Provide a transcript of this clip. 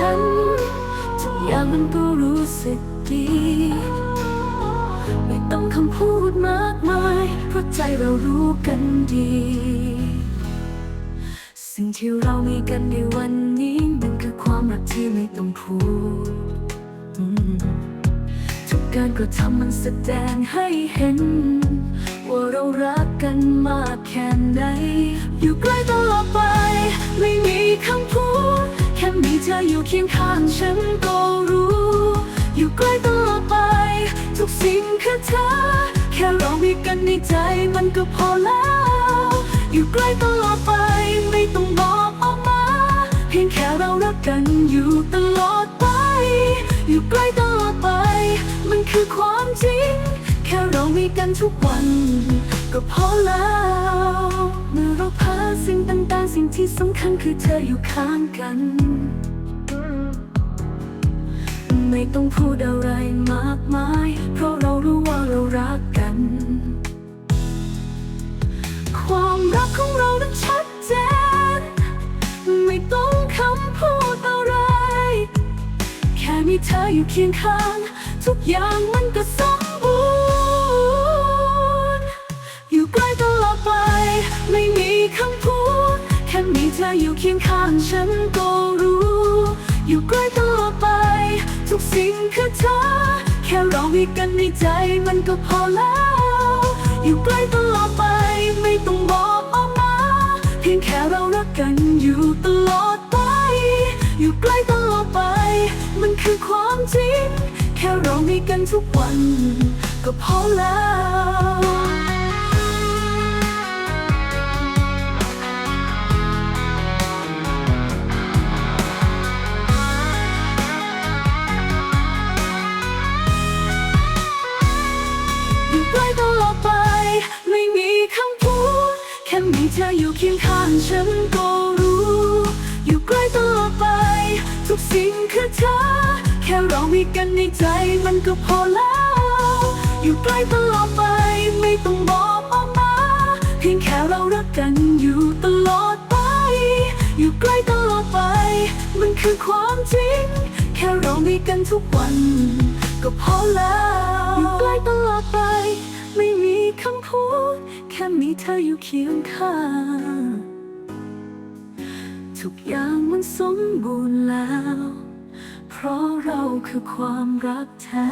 อยากมันก็รู้สึกดี ไม่ต้องคำพูดมากมาย เพราะใจเรารู้กันดี สิ่งที่เรามีกันในวันนี้ มันคือความรักที่ไม่ต้องพูดทุกการกระทำมันแสดงให้เห็น ว่าเรารักกันมากแค่ไหน อยู่ใกล้ตลอดไป ไม่มีคำพูด มีเธออยู่เคียงข้างฉันก็รู้ อยู่ใกล้ตลอดไป ทุกสิ่งคือเธอ แค่เรามีกันในใจมันก็พอแล้ว อยู่ใกล้ตลอดไปไม่ต้องบอกออกมา เพียงแค่เรารักกันอยู่ตลอดไป อยู่ใกล้ตลอดไป มันคือความจริง แค่เรามีกันทุกวัน ก็พอแล้วเมื่อเราพาสิ่งต่างๆสิ่ง ที่สำคัญคือเธออยู่ข้างกัน ไม่ต้องพูดอะไรมากมาย เพราะเรารู้ว่าเรารักกัน ความรักของเรานั้นชัดเจน ไม่ต้องคำพูดอะไร แค่มีเธออยู่เคียงข้าง ทุกอย่างมันก็สม ออยู่เคียงข้างฉันก็รู้ อยู่ใกล้ตลอดไป ทุกสิ่งคือเธอ แค่เรามีกันในใจมันก็พอแล้ว อยู่ใกล้ตลอดไปไม่ต้องบอกออกมา เพียงแค่เรารักกันอยู่ตลอดไป อยู่ใกล้ตลอดไป มันคือความจริง แค่เรามีกันทุกวัน ก็พอแล้ว ธออยู่เคียงข้างฉันก็รู้ อยู่ใกล้ตลอดไป ทุกสิ่งคือเธอ แค่เรามีกันในใจมันก็พอแล้ว อยู่ใกล้ตลอดไปไม่ต้องบอกออกมา เพียงแค่เรารักกันอยู่ตลอดไป อยู่ใกล้ตลอดไป มันคือความจริง แค่เรามีกันทุกวัน ก็พอแล้ว อยู่ใกล้ตลอดไป ไม่มีคำพูด ค่มีเธออยู่เคียงข้างทุกอย่างมันสมบูรณ์แล้ว เพราะเราคือความรักแท้